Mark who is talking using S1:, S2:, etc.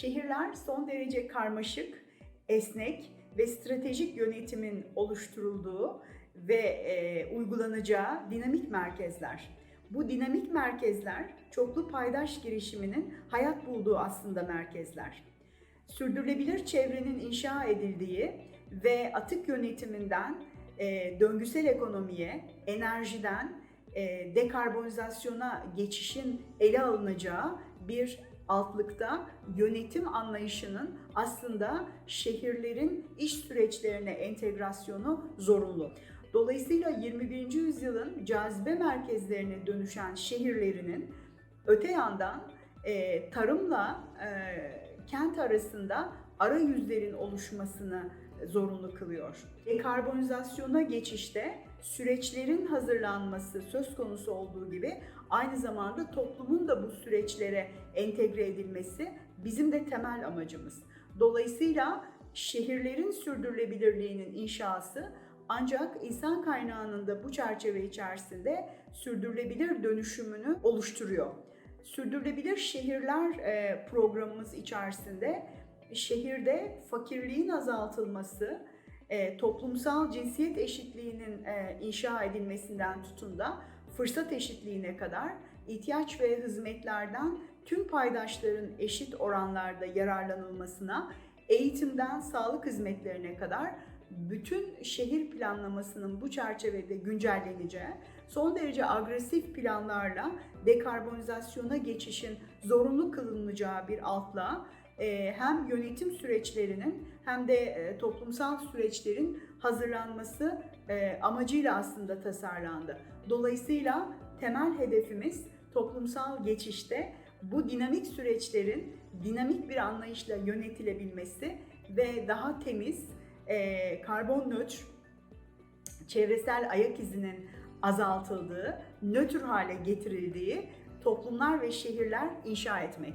S1: Şehirler son derece karmaşık, esnek ve stratejik yönetimin oluşturulduğu ve e, uygulanacağı dinamik merkezler. Bu dinamik merkezler çoklu paydaş girişiminin hayat bulduğu aslında merkezler. Sürdürülebilir çevrenin inşa edildiği ve atık yönetiminden e, döngüsel ekonomiye, enerjiden e, dekarbonizasyona geçişin ele alınacağı bir altlıkta yönetim anlayışının aslında şehirlerin iş süreçlerine entegrasyonu zorunlu. Dolayısıyla 21. yüzyılın cazibe merkezlerine dönüşen şehirlerinin öte yandan e, tarımla e, kent arasında arayüzlerin oluşmasını zorunlu kılıyor. Dekarbonizasyona geçişte süreçlerin hazırlanması söz konusu olduğu gibi aynı zamanda toplumun da bu süreçlere entegre edilmesi bizim de temel amacımız. Dolayısıyla şehirlerin sürdürülebilirliğinin inşası ancak insan kaynağının da bu çerçeve içerisinde sürdürülebilir dönüşümünü oluşturuyor. Sürdürülebilir şehirler e, programımız içerisinde şehirde fakirliğin azaltılması, e, toplumsal cinsiyet eşitliğinin e, inşa edilmesinden tutun da fırsat eşitliğine kadar ihtiyaç ve hizmetlerden tüm paydaşların eşit oranlarda yararlanılmasına, eğitimden sağlık hizmetlerine kadar bütün şehir planlamasının bu çerçevede güncelleneceği, son derece agresif planlarla dekarbonizasyona geçişin zorunlu kılınacağı bir altla hem yönetim süreçlerinin hem de e, toplumsal süreçlerin hazırlanması e, amacıyla aslında tasarlandı. Dolayısıyla temel hedefimiz toplumsal geçişte bu dinamik süreçlerin dinamik bir anlayışla yönetilebilmesi ve daha temiz, e, karbon nötr, çevresel ayak izinin azaltıldığı, nötr hale getirildiği toplumlar ve şehirler inşa etmek.